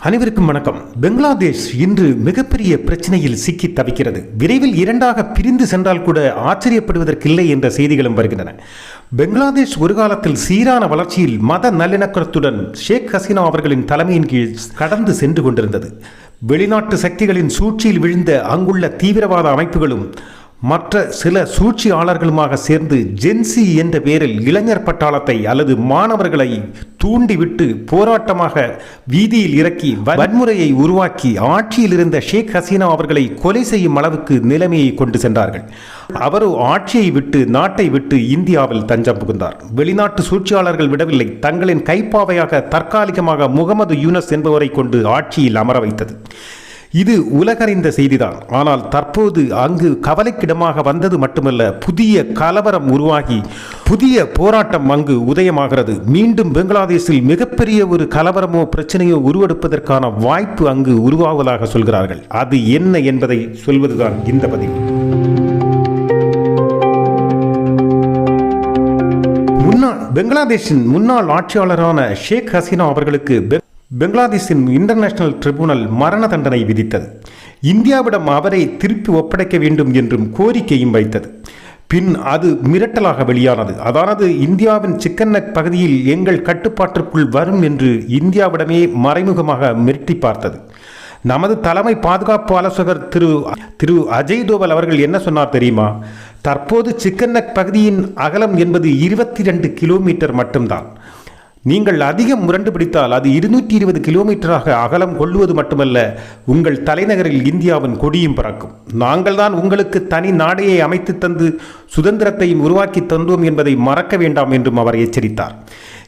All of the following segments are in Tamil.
அனைவருக்கும் வணக்கம். பெங்களாதேஷ் இன்று மிகப்பெரிய பிரச்சனையில் சிக்கி தவிக்கிறது. விரைவில் இரண்டாக பிரிந்து சென்றால் கூட ஆச்சரியப்படுவதற்கில்லை என்ற செய்திகளும் வருகின்றன. பெங்களாதேஷ் ஒரு காலத்தில் சீரான வளர்ச்சியில் மத நல்லிணக்கத்துடன் ஷேக் ஹசீனா அவர்களின் தலைமையின் கீழ் கடந்து சென்று கொண்டிருந்தது. வெளிநாட்டு சக்திகளின் சூழ்ச்சியில் விழுந்த அங்குள்ள தீவிரவாத அமைப்புகளும் மற்ற சில சூழ்ச்சியாளர்களுமாக சேர்ந்து ஜென்சி என்ற பெயரில் இளைஞர் பட்டாளத்தை அல்லது மாணவர்களை தூண்டிவிட்டு போராட்டமாக வீதியில் இறக்கி வன்முறையை உருவாக்கி ஆட்சியில் இருந்த ஷேக் ஹசீனா அவர்களை கொலை செய்யும் அளவுக்கு நிலைமையை கொண்டு சென்றார்கள். அவரோ ஆட்சியை விட்டு நாட்டை விட்டு இந்தியாவில் தஞ்சம் புகுந்தார். வெளிநாட்டு சூழ்ச்சியாளர்கள் விடவில்லை. தங்களின் கைப்பாவையாக தற்காலிகமாக முகமது யூனஸ் என்பவரை கொண்டு ஆட்சியில் அமர வைத்தது. இது உலகறிந்த செய்திதான். ஆனால் தற்போது அங்கு கவலைக்கிடமாக வந்தது மட்டுமல்ல புதிய கலவரம் உருவாகி புதிய போராட்டம் அங்கு உதயமாகிறது. மீண்டும் பங்களாதேஷில் மிகப்பெரிய ஒரு கலவரமோ பிரச்சனையோ உருவெடுப்பதற்கான வாய்ப்பு அங்கு உருவாவதாக சொல்கிறார்கள். அது என்ன என்பதை சொல்வதுதான் இந்த பதிவு. முன்னாள் பெங்களாதேஷின் முன்னாள் ஆட்சியாளரான ஷேக் ஹசீனா அவர்களுக்கு பெங்களாதேஷின் இன்டர்நேஷனல் ட்ரிபுனல் மரண தண்டனை விதித்தது. இந்தியாவிடம் அவரை திருப்பி ஒப்படைக்க வேண்டும் என்றும் கோரிக்கையும் வைத்தது. பின் அது மிரட்டலாக வெளியானது. அதானது இந்தியாவின் சிக்கன்னக் பகுதியில் எங்கள் கட்டுப்பாட்டிற்குள் வரும் என்று இந்தியாவிடமே மறைமுகமாக மிரட்டி பார்த்தது. நமது தலைமை பாதுகாப்பு ஆலோசகர் திரு திரு அஜய் தோவல் அவர்கள் என்ன சொன்னார் தெரியுமா? தற்போது சிக்கன்னக் பகுதியின் அகலம் என்பது இருபத்தி ரெண்டு கிலோமீட்டர் மட்டும்தான். நீங்கள் அதிகம் முரண்டு பிடித்தால் அது இருநூற்றி இருபது கிலோமீட்டராக அகலம் கொள்ளுவது மட்டுமல்ல உங்கள் தலைநகரில் இந்தியாவின் கொடியும் பறக்கும். நாங்கள் தான் உங்களுக்கு தனி நாடையை அமைத்து தந்து சுதந்திரத்தையும் உருவாக்கி தந்தோம் என்பதை மறக்க வேண்டாம் என்றும் அவர் எச்சரித்தார்.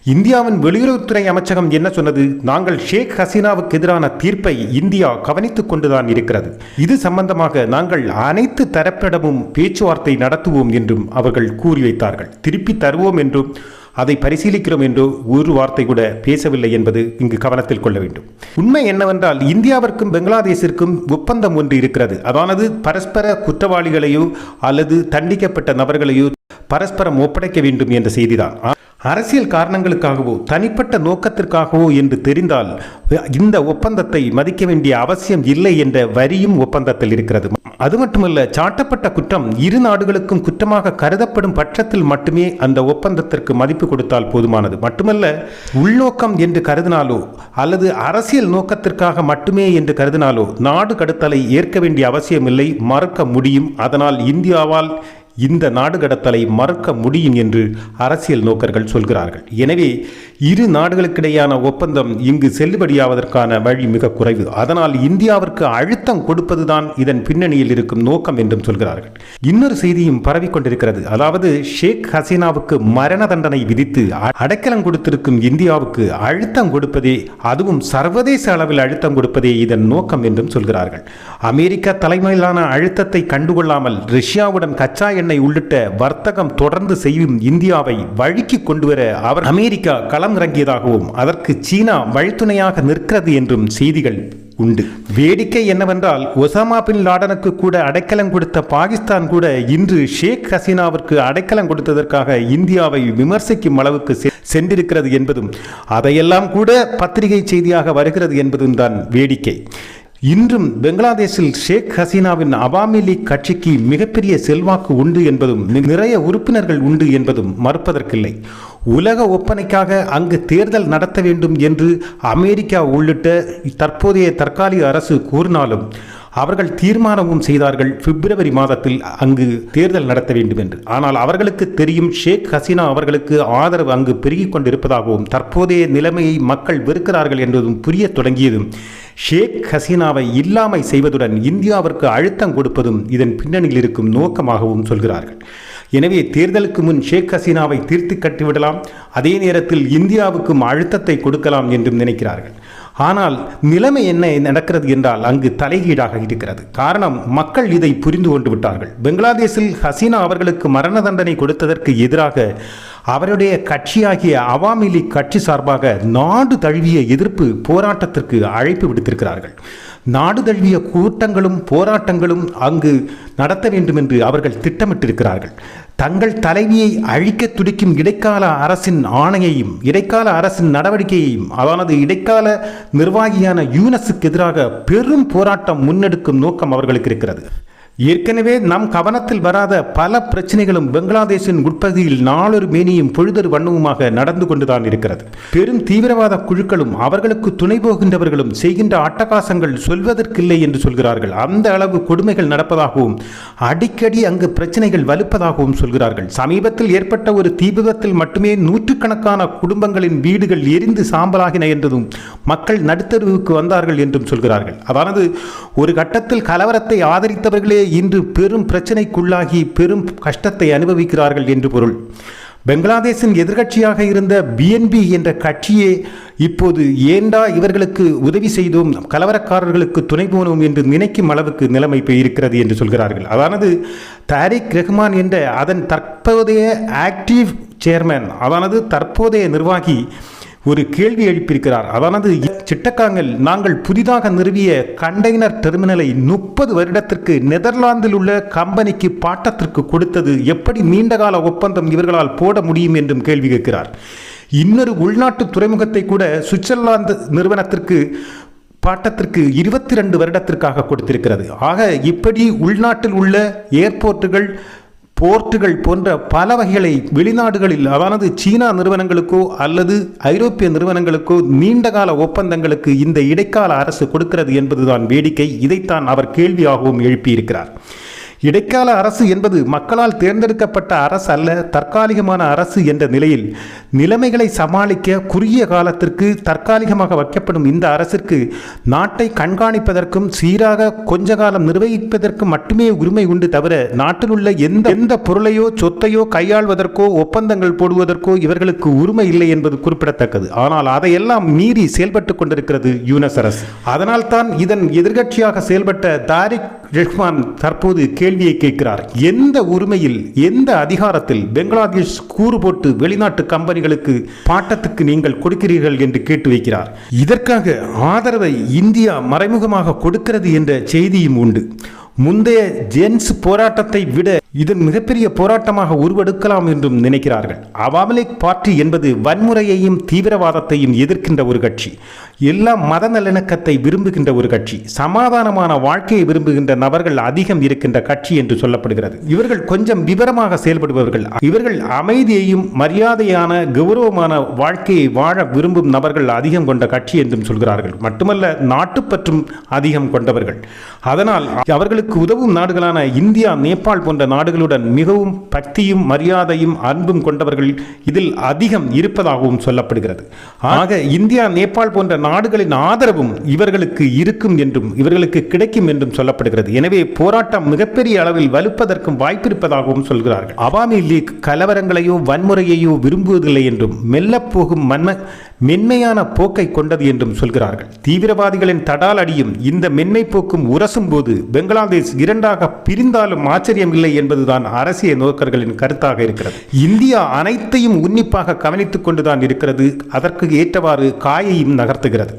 இந்தியாவின் வெளியுறவுத்துறை அமைச்சகம் என்ன சொன்னது? நாங்கள் ஷேக் ஹசீனாவுக்கு எதிரான தீர்ப்பை இந்தியா கவனித்துக் கொண்டுதான் இருக்கிறது. இது சம்பந்தமாக நாங்கள் அனைத்து தரப்பிடமும் பேச்சுவார்த்தை நடத்துவோம் என்றும் அவர்கள் கூறி வைத்தார்கள். திருப்பி தருவோம் என்றும் அதை பரிசீலிக்கிறோம் என்று ஒரு வார்த்தை கூட பேசவில்லை என்பது இங்கு கவனத்தில் கொள்ள வேண்டும். உண்மை என்னவென்றால் இந்தியாவிற்கும் பெங்களாதேஷிற்கும் ஒப்பந்தம் ஒன்று இருக்கிறது. அதானது பரஸ்பர குற்றவாளிகளையோ அல்லது தண்டிக்கப்பட்ட நபர்களையோ பரஸ்பரம் ஒப்படைக்க வேண்டும் என்ற செய்திதான். அரசியல் காரணங்களுக்காகவோ தனிப்பட்ட நோக்கத்திற்காகவோ என்று தெரிந்தால் இந்த ஒப்பந்தத்தை மதிக்க வேண்டிய அவசியம் இல்லை என்ற வரியும் ஒப்பந்தத்தில் இருக்கிறது. அது மட்டுமல்ல சாட்டப்பட்ட குற்றம் இரு நாடுகளுக்கும் குற்றமாக கருதப்படும் பட்சத்தில் மட்டுமே அந்த ஒப்பந்தத்திற்கு மதிப்பு கொடுத்தால் போதுமானது. மட்டுமல்ல உள்நோக்கம் என்று கருதினாலோ அல்லது அரசியல் நோக்கத்திற்காக மட்டுமே என்று கருதினாலோ நாடு கடத்தலை ஏற்க வேண்டிய அவசியமில்லை மறுக்க முடியும். அதனால் இந்தியாவால் இந்த நாடு கடத்தலை மறுக்க முடியும் என்று அரசியல் நோக்கர்கள் சொல்கிறார்கள். எனவே இரு நாடுகளுக்கிடையான ஒப்பந்தம் இங்கு செல்லுபடியாவதற்கான வழி மிக குறைவு. அதனால் இந்தியாவிற்கு அழுத்தம் கொடுப்பதுதான் இதன் பின்னணியில் இருக்கும் நோக்கம் என்றும் சொல்கிறார்கள். இன்னொரு செய்தியும் பரவிக்கொண்டிருக்கிறது அதாவது ஷேக் ஹசீனாவுக்கு மரண தண்டனை விதித்து அடைக்கலம் கொடுத்திருக்கும் இந்தியாவுக்கு அழுத்தம் கொடுப்பதே அதுவும் சர்வதேச அளவில் அழுத்தம் கொடுப்பதே இதன் நோக்கம் என்றும் சொல்கிறார்கள். அமெரிக்கா தலைமையிலான அழுத்தத்தை கண்டுகொள்ளாமல் ரஷ்யாவுடன் கச்சா எண்ணெய் உள்ளிட்ட வர்த்தகம் தொடர்ந்து செய்யும் இந்தியாவை வழிக்கு கொண்டு வர அவர் அமெரிக்கா களம் இறங்கியதாகவும் அதற்கு சீனா வழித்துணையாக நிற்கிறது என்றும் செய்திகள் உண்டு. வேடிக்கை என்னவென்றால் ஒசாமா பின் லாடனுக்கு கூட அடைக்கலம் கொடுத்த பாகிஸ்தான் கூட இன்று ஷேக் ஹசீனாவிற்கு அடைக்கலம் கொடுத்ததற்காக இந்தியாவை விமர்சிக்கும் அளவுக்கு சென்றிருக்கிறது என்பதும் அதையெல்லாம் கூட பத்திரிகை செய்தியாக வருகிறது என்பதும் தான் வேடிக்கை. இன்றும் பெங்களாதேஷில் ஷேக் ஹசீனாவின் அவாமி லீக் கட்சிக்கு மிகப்பெரிய செல்வாக்கு உண்டு என்பதும் நிறைய உறுப்பினர்கள் உண்டு என்பதும் மறுப்பதற்கில்லை. உலக ஒப்பனைக்காக அங்கு தேர்தல் நடத்த வேண்டும் என்று அமெரிக்கா உள்ளிட்ட தற்போதைய தற்காலிக அரசு கூறினாலும் அவர்கள் தீர்மானமும் செய்தார்கள் பிப்ரவரி மாதத்தில் அங்கு தேர்தல் நடத்த வேண்டும் என்று. ஆனால் அவர்களுக்கு தெரியும் ஷேக் ஹசீனா அவர்களுக்கு ஆதரவு அங்கு பெருகிக் கொண்டிருப்பதாகவும் தற்போதைய நிலைமையை மக்கள் வெறுக்கிறார்கள் என்பதும் புரிய தொடங்கியதும் ஷேக் ஹசீனாவை இல்லாமை செய்வதுடன் இந்தியாவிற்கு அழுத்தம் கொடுப்பதும் இதன் பின்னணியில் இருக்கும் நோக்கமாகவும் சொல்கிறார்கள். எனவே தேர்தலுக்கு முன் ஷேக் ஹசீனாவை தீர்த்து கட்டிவிடலாம் அதே நேரத்தில் இந்தியாவுக்கும் அழுத்தத்தை கொடுக்கலாம் என்றும் நினைக்கிறார்கள். ஆனால் நிலைமை என்ன நடக்கிறது என்றால் அங்கு தலைகீழாக இருக்கிறது. காரணம் மக்கள் இதை புரிந்து கொண்டு விட்டார்கள். பங்களாதேஷில் ஹசீனா அவர்களுக்கு மரண தண்டனை கொடுத்ததற்கு எதிராக அவருடைய கட்சியாகிய அவாமி லீக் கட்சி சார்பாக நாடு தழுவிய எதிர்ப்பு போராட்டத்திற்கு அழைப்பு விடுத்திருக்கிறார்கள். நாடு தழுவிய கூட்டங்களும் போராட்டங்களும் அங்கு நடத்த வேண்டும் என்று அவர்கள் திட்டமிட்டிருக்கிறார்கள். தங்கள் தலைவியை அழிக்க துடிக்கும் இடைக்கால அரசின் ஆணையையும் இடைக்கால அரசின் நடவடிக்கையையும் அதானது இடைக்கால நிர்வாகியான யூனஸுக்கு எதிராக பெரும் போராட்டம் முன்னெடுக்கும் நோக்கம் அவர்களுக்கு இருக்கிறது. ஏற்கனவே நம் கவனத்தில் வராத பல பிரச்சனைகளும் பங்களாதேஷின் உட்பகுதியில் நாளொரு மேனியும் பொழுதொரு வண்ணமுமாக நடந்து கொண்டுதான் இருக்கிறது. பெரும் தீவிரவாத குழுக்களும் அவர்களுக்கு துணை போகின்றவர்களும் செய்கின்ற அட்டகாசங்கள் சொல்வதற்கில்லை என்று சொல்கிறார்கள். அந்த அளவு கொடுமைகள் நடப்பதாகவும் அடிக்கடி அங்கு பிரச்சனைகள் வலுப்பதாகவும் சொல்கிறார்கள். சமீபத்தில் ஏற்பட்ட ஒரு தீ விபத்தில் மட்டுமே நூற்றுக்கணக்கான குடும்பங்களின் வீடுகள் எரிந்து சாம்பலாகின என்றதும் மக்கள் நடுத்தருவுக்கு வந்தார்கள் என்றும் சொல்கிறார்கள். அதானது ஒரு கட்டத்தில் கலவரத்தை ஆதரித்தவர்களே இன்று பெரும் பிரச்சனைக்குள்ளாகி பெரும் கஷ்டத்தை அனுபவிக்கிறார்கள் என்று பொருள். பங்களாதேஷின் எதிர்க்கட்சியாக இருந்த பிஎன்பி என்ற கட்சியே இப்போது ஏண்டா இவர்களுக்கு உதவி செய்தோம் கலவரக்காரர்களுக்கு துணை போனோம் என்று நினைக்கும் அளவுக்கு நிலைமை இருக்கிறது என்று சொல்கிறார்கள். அதானது தாரிக் ரஹ்மான் என்ற அதன் தற்போதைய ஆக்டிவ் சேர்மேன் அதானது தற்போதைய நிர்வாகி ஒரு கேள்வி எழுப்பியிருக்கிறார். அதானது சிட்டக்காங்கல் நாங்கள் புதிதாக நிறுவிய கண்டெய்னர் டெர்மினலை முப்பது வருடத்திற்கு நெதர்லாந்தில் உள்ள கம்பெனிக்கு பாட்டத்திற்கு கொடுத்தது எப்படி நீண்டகால ஒப்பந்தம் இவர்களால் போட முடியும் என்றும் கேள்வி கேட்கிறார். இன்னொரு உள்நாட்டு துறைமுகத்தை கூட சுவிட்சர்லாந்து நிறுவனத்திற்கு பாட்டத்திற்கு இருபத்தி ரெண்டு வருடத்திற்காக கொடுத்திருக்கிறது. ஆக இப்படி உள்நாட்டில் உள்ள ஏர்போர்ட்டுகள் போர்ட்டுகள் போன்ற பல வகைகளை வெளிநாடுகளில் அதானது சீனா நிறுவனங்களுக்கோ அல்லது ஐரோப்பிய நிறுவனங்களுக்கோ நீண்டகால ஒப்பந்தங்களுக்கு இந்த இடைக்கால அரசு கொடுக்கிறது என்பதுதான் வேடிக்கை. இதைத்தான் அவர் கேள்வியாகவும் எழுப்பியிருக்கிறார். இடைக்கால அரசு என்பது மக்களால் தேர்ந்தெடுக்கப்பட்ட அரசு அல்ல தற்காலிகமான அரசு என்ற நிலையில் நிலைமைகளை சமாளிக்க குறுகிய காலத்திற்கு தற்காலிகமாக வைக்கப்படும் இந்த அரசிற்கு நாட்டை கண்காணிப்பதற்கும் சீராக கொஞ்ச காலம் நிர்வகிப்பதற்கும் மட்டுமே உரிமை உண்டு தவிர நாட்டில் உள்ள எந்த எந்த பொருளையோ சொத்தையோ கையாள்வதற்கோ ஒப்பந்தங்கள் போடுவதற்கோ இவர்களுக்கு உரிமை இல்லை என்பது குறிப்பிடத்தக்கது. ஆனால் அதையெல்லாம் மீறி செயல்பட்டு கொண்டிருக்கிறது யூனஸ் அரசு. அதனால்தான் இதன் எதிர்கட்சியாக செயல்பட்ட தாரிக் ரஹ்மான் தற்போது கேள்வியை கேட்கிறார். எந்த உரிமையில் எந்த அதிகாரத்தில் பெங்களாதேஷ் கூறு போட்டு வெளிநாட்டு கம்பெனிகளுக்கு பாட்டத்துக்கு நீங்கள் கொடுக்கிறீர்கள் என்று கேட்டு வைக்கிறார். இதற்காக ஆதரவை இந்தியா மறைமுகமாக கொடுக்கிறது என்ற செய்தியும் உண்டு. முந்தைய ஜென்ஸ் போராட்டத்தை விட இதன் மிகப்பெரிய போராட்டமாக உருவெடுக்கலாம் என்றும் நினைக்கிறார்கள். அவாமி பார்ட்டி என்பது வன்முறையையும் தீவிரவாதத்தையும் எதிர்க்கின்ற ஒரு கட்சி. எல்லா மத நல்லிணக்கத்தை விரும்புகின்ற ஒரு கட்சி. சமாதானமான வாழ்க்கையை விரும்புகின்ற நபர்கள் அதிகம் இருக்கின்ற கட்சி என்று சொல்லப்படுகிறது. இவர்கள் கொஞ்சம் விவரமாக செயல்படுபவர்கள். இவர்கள் அமைதியையும் மரியாதையான கௌரவமான வாழ்க்கையை வாழ விரும்பும் நபர்கள் அதிகம் கொண்ட கட்சி என்றும் சொல்கிறார்கள். மட்டுமல்ல நாட்டுப்பற்றும் அதிகம் கொண்டவர்கள். அதனால் அவர்கள் அவர்களுக்கு உதவும் நாடுகளான இந்தியா நேபாள் போன்ற நாடுகளுடன் மிகவும் பக்தியும் மரியாதையும் அன்பும் கொண்டவர்கள் இதில் அதிகம் இருப்பதாகவும் சொல்லப்படுகிறது. ஆக இந்தியா நேபாள் போன்ற நாடுகளின் ஆதரவும் இவர்களுக்கு இருக்கும் என்றும் இவர்களுக்கு கிடைக்கும் என்றும் சொல்லப்படுகிறது. எனவே போராட்டம் மிகப்பெரிய அளவில் வலுப்பதற்கும் வாய்ப்பிருப்பதாகவும் சொல்கிறார்கள். அவாமி லீக் கலவரங்களையோ வன்முறையையோ விரும்புவதில்லை என்றும் மெல்லப்போகும் மன்ம மென்மையான போக்கை கொண்டது என்றும் சொல்கிறார்கள். தீவிரவாதிகளின் தடால் அடியும் இந்த மென்மை போக்கும் உரசும் போது பெங்களாதேஷ் இரண்டாக பிரிந்தாலும் ஆச்சரியம் இல்லை என்பதுதான் அரசியல் நோக்கர்களின் கருத்தாக இருக்கிறது. இந்தியா அனைத்தையும் உன்னிப்பாக கவனித்துக் கொண்டுதான் இருக்கிறது. அதற்கு ஏற்றவாறு காயையும் நகர்த்துகிறது.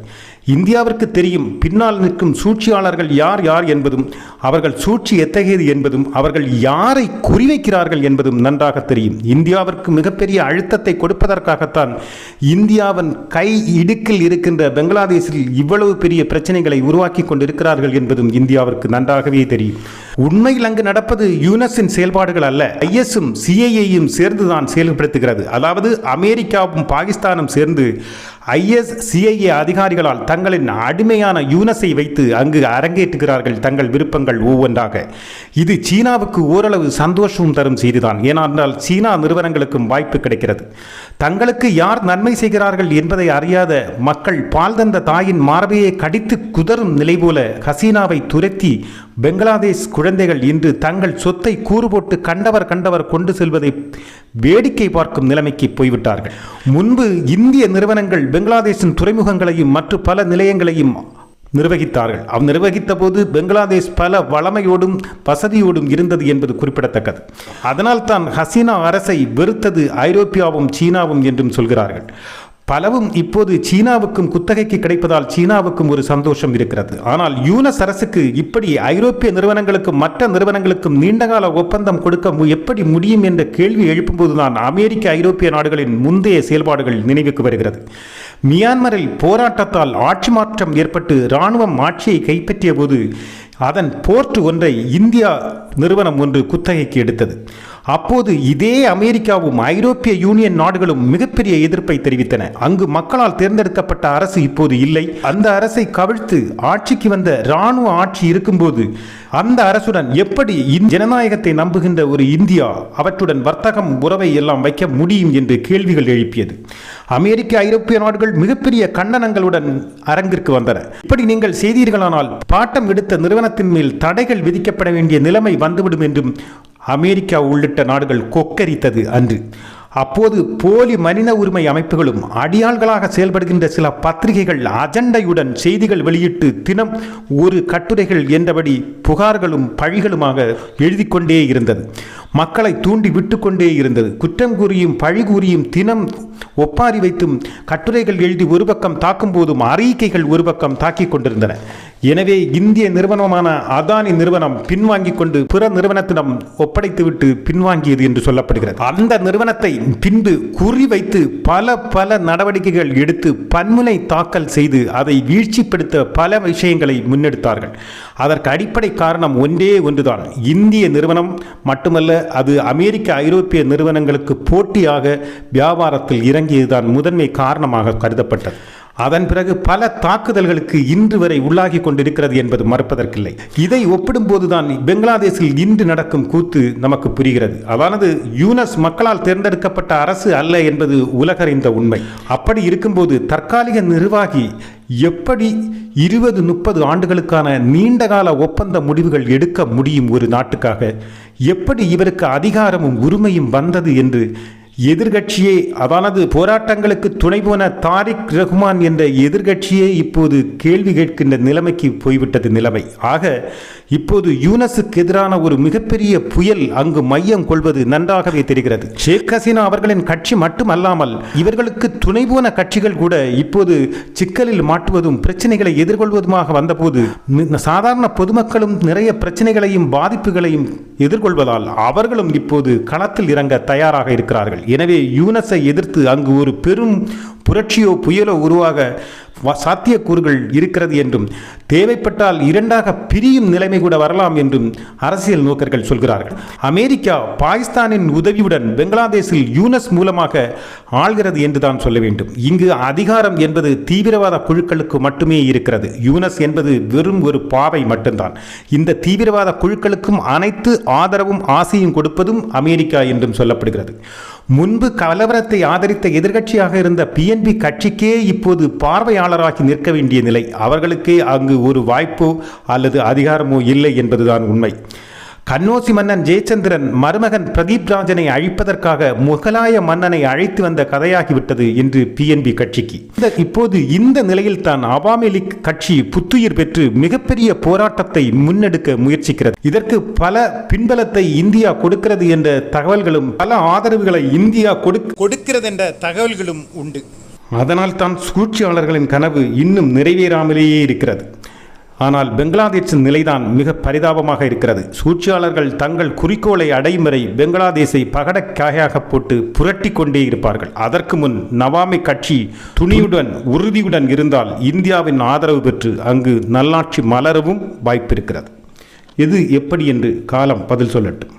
இந்தியாவிற்கு தெரியும் பின்னால் நிற்கும் சூழ்ச்சியாளர்கள் யார் யார் என்பதும் அவர்கள் சூழ்ச்சி எத்தகையது என்பதும் அவர்கள் யாரை குறிவைக்கிறார்கள் என்பதும் நன்றாக தெரியும். இந்தியாவிற்கு மிகப்பெரிய அழுத்தத்தை கொடுப்பதற்காகத்தான் இந்தியாவின் கை இடுக்கில் இருக்கின்ற பங்களாதேஷில் இவ்வளவு பெரிய பிரச்சனைகளை உருவாக்கி கொண்டிருக்கிறார்கள் என்பதும் இந்தியாவிற்கு நன்றாகவே தெரியும். உண்மையில் அங்கு நடப்பது யூனஸின் செயல்பாடுகள் அல்ல. ஐஎஸும் சிஐஏயும் சேர்ந்துதான் செயல்படுத்துகிறது. அதாவது அமெரிக்காவும் பாகிஸ்தானும் சேர்ந்து ஐஎஸ் சிஐஏ அதிகாரிகளால் தங்களின் அடிமையான யூனஸை வைத்து அங்கு அரங்கேற்றுகிறார்கள் தங்கள் விருப்பங்கள் ஒவ்வொன்றாக. இது சீனாவுக்கு ஓரளவு சந்தோஷம் தரும் செய்திதான். ஏனென்றால் சீனா நிறுவனங்களுக்கும் வாய்ப்பு கிடைக்கிறது. தங்களுக்கு யார் நன்மை செய்கிறார்கள் என்பதை அறியாத மக்கள் பால் தந்த தாயின் மார்பையை கடித்து குதறும் நிலை போல ஹசீனாவை துரத்தி பெங்களாதேஷ் குழந்தைகள் இன்று தங்கள் சொத்தை கூறு போட்டு கண்டவர் கண்டவர் கொண்டு செல்வதை வேடிக்கை பார்க்கும் நிலைமைக்கு போய்விட்டார்கள். முன்பு இந்திய நிறுவனங்கள் பெங்களாதேஷின் துறைமுகங்களையும் மற்ற பல நிலையங்களையும் நிர்வகித்தார்கள். அவ் நிர்வகித்த போது பெங்களாதேஷ் பல வளமையோடும் வசதியோடும் இருந்தது என்பது குறிப்பிடத்தக்கது. அதனால் தான் ஹசீனா அரசை வெறுத்தது ஐரோப்பியாவும் சீனாவும் என்றும் சொல்கிறார்கள். பலவும் இப்போது சீனாவுக்கும் குத்தகைக்கு கிடைப்பதால் சீனாவுக்கும் ஒரு சந்தோஷம் இருக்கிறது. ஆனால் யூனஸ் அரசுக்கு இப்படி ஐரோப்பிய நிறுவனங்களுக்கும் மற்ற நிறுவனங்களுக்கும் நீண்டகால ஒப்பந்தம் கொடுக்க எப்படி முடியும் என்ற கேள்வி எழுப்பும்போதுதான் அமெரிக்க ஐரோப்பிய நாடுகளின் முந்தைய செயல்பாடுகள் நினைவுக்கு வருகிறது. மியான்மரில் போராட்டத்தால் ஆட்சி மாற்றம் ஏற்பட்டு இராணுவம் ஆட்சியை கைப்பற்றிய போது அதன் போர்ட் ஒன்றை இந்தியா நிறுவனம் ஒன்று குத்தகைக்கு எடுத்தது. அப்போது இதே அமெரிக்காவும் ஐரோப்பிய யூனியன் நாடுகளும் மிகப்பெரிய எதிர்ப்பை தெரிவித்தன. அங்கு மக்களால் தேர்ந்தெடுக்கப்பட்ட அரசு இப்போது இல்லை. அந்த அரசை கவிழ்த்து ஆட்சிக்கு வந்த இராணுவ ஆட்சி இருக்கும்போது அந்த அரசுடன் எப்படி ஜனநாயகத்தை நம்புகின்ற ஒரு இந்தியா அவற்றுடன் வர்த்தகம் உறவை எல்லாம் வைக்க முடியும் என்று கேள்விகள் எழுப்பியது. அமெரிக்க ஐரோப்பிய நாடுகள் மிகப்பெரிய கண்டனங்களுடன் அரங்கிற்கு வந்தன. இப்படி நீங்கள் செய்தீர்களானால் பாட்டம் எடுத்த நிறுவனத்தின் மேல் தடைகள் விதிக்கப்பட வேண்டிய நிலைமை வந்துவிடும் என்றும் அமெரிக்கா உள்ளிட்ட நாடுகள் கொக்கரித்தது அன்று. அப்போது போலி மனித உரிமை அமைப்புகளும் அடியாள்களாக செயல்படுகின்ற சில பத்திரிகைகள் அஜண்டையுடன் செய்திகள் வெளியிட்டு தினம் ஒரு கட்டுரைகள் என்றபடி புகார்களும் பழிகளுமாக எழுதி கொண்டே இருந்தது. மக்களை தூண்டி விட்டு கொண்டே இருந்தது. குற்றம் கூறியும் பழி கூறியும் தினம் ஒப்பாரி வைத்தும் கட்டுரைகள் எழுதி ஒரு பக்கம் தாக்கும் போதும் அறிக்கைகள் ஒரு பக்கம் தாக்கிக் கொண்டிருந்தன. எனவே இந்திய நிறுவனமான அதானி நிறுவனம் பின்வாங்கிக் கொண்டு பிற நிறுவனத்திடம் ஒப்படைத்துவிட்டு பின்வாங்கியது என்று சொல்லப்படுகிறது. அந்த நிறுவனத்தை பின்பு குறிவைத்து பல பல நடவடிக்கைகள் எடுத்து பன்முனை தாக்கல் செய்து அதை வீழ்ச்சிப்படுத்த பல விஷயங்களை முன்னெடுத்தார்கள். அதற்கு அடிப்படை காரணம் ஒன்றே ஒன்றுதான். இந்திய நிறுவனம் மட்டுமல்ல அது அமெரிக்க ஐரோப்பிய நிறுவனங்களுக்கு போட்டியாக வியாபாரத்தில் இறங்கியதுதான் முதன்மை காரணமாக கருதப்பட்டது. அதன் பிறகு பல தாக்குதல்களுக்கு இன்று வரை உள்ளாகி கொண்டிருக்கிறது என்பது மறுப்பதற்கில்லை. இதை ஒப்பிடும்போதுதான் பங்களாதேஷில் இன்று நடக்கும் கூத்து நமக்கு புரிகிறது. அதானது யூனஸ் மக்களால் தேர்ந்தெடுக்கப்பட்ட அரசு அல்ல என்பது உலகறிந்த உண்மை. அப்படி இருக்கும்போது தற்காலிக நிர்வாகி எப்படி இருபது முப்பது ஆண்டுகளுக்கான நீண்டகால ஒப்பந்த முடிவுகள் எடுக்க முடியும் ஒரு நாட்டுக்காக? எப்படி இவருக்கு அதிகாரமும் உரிமையும் வந்தது என்று எதிர்கட்சியே அதானது போராட்டங்களுக்கு துணை போன தாரிக் ரஹ்மான் என்ற எதிர்கட்சியே இப்போது கேள்வி கேட்கின்ற நிலைமைக்கு போய்விட்டது நிலைமை. ஆக இப்போது யூனஸுக்கு எதிரான ஒரு மிகப்பெரிய புயல் அங்கு மையம் கொள்வது நன்றாகவே தெரிகிறது. ஷேக் ஹசீனா அவர்களின் கட்சி மட்டுமல்லாமல் இவர்களுக்கு துணை போன கட்சிகள் கூட இப்போது சிக்கலில் மாட்டுவதும் பிரச்சனைகளை எதிர்கொள்வதுமாக வந்தபோது சாதாரண பொதுமக்களும் நிறைய பிரச்சனைகளையும் பாதிப்புகளையும் எதிர்கொள்வதால் அவர்களும் இப்போது களத்தில் இறங்க தயாராக இருக்கிறார்கள். எனவே யூனஸை எதிர்த்து அங்கு ஒரு பெரும் புரட்சியோ புயலோ உருவாக சாத்தியக்கூறுகள் இருக்கிறது என்றும் தேவைப்பட்டால் இரண்டாக பிரியும் நிலைமை கூட வரலாம் என்றும் அரசியல் நோக்கர்கள் சொல்கிறார்கள். அமெரிக்கா பாகிஸ்தானின் உதவியுடன் பங்களாதேஷில் யூனஸ் மூலமாக ஆள்கிறது என்று தான் சொல்ல வேண்டும். இங்கு அதிகாரம் என்பது தீவிரவாத குழுக்களுக்கு மட்டுமே இருக்கிறது. யூனஸ் என்பது வெறும் ஒரு பாவை மட்டும்தான். இந்த தீவிரவாத குழுக்களுக்கும் அனைத்து ஆதரவும் ஆசையும் கொடுப்பதும் அமெரிக்கா என்றும் சொல்லப்படுகிறது. முன்பு கலவரத்தை ஆதரித்த எதிர்க்கட்சியாக இருந்த பிஎன்பி கட்சிக்கே இப்போது பார்வையாளராகி நிற்க வேண்டிய நிலை. அவர்களுக்கே அங்கு ஒரு வாய்ப்போ அல்லது அதிகாரமோ இல்லை என்பதுதான் உண்மை. கன்னோசி மன்னன் ஜெயச்சந்திரன் மருமகன் பிரதீப் ராஜனை அழிப்பதற்காக முகலாய மன்னனை அழைத்து வந்த கதையாகிவிட்டது என்று பிஎன்பி கட்சிக்கு. இப்போது இந்த நிலையில் தான் அவாமி லீக் கட்சி புத்துயிர் பெற்று மிகப்பெரிய போராட்டத்தை முன்னெடுக்க முயற்சிக்கிறது. இதற்கு பல பின்பலத்தை இந்தியா கொடுக்கிறது என்ற தகவல்களும் பல ஆதரவுகளை இந்தியா கொடுக்கிறது என்ற தகவல்களும் உண்டு. அதனால் தான் சூழ்ச்சியாளர்களின் கனவு இன்னும் நிறைவேறாமலேயே இருக்கிறது. ஆனால் பெங்களாதேஷின் நிலைதான் மிக பரிதாபமாக இருக்கிறது. சூழ்ச்சியாளர்கள் தங்கள் குறிக்கோளை அடையும் வரை பெங்களாதேஷை பகடக்காயாக போட்டு புரட்டி கொண்டே இருப்பார்கள். அதற்கு முன் நவாமி கட்சி துணியுடன் உறுதியுடன் இருந்தால் இந்தியாவின் ஆதரவு பெற்று அங்கு நல்லாட்சி மலரவும் வாய்ப்பிருக்கிறது. இது எப்படி என்று காலம் பதில் சொல்லட்டும்.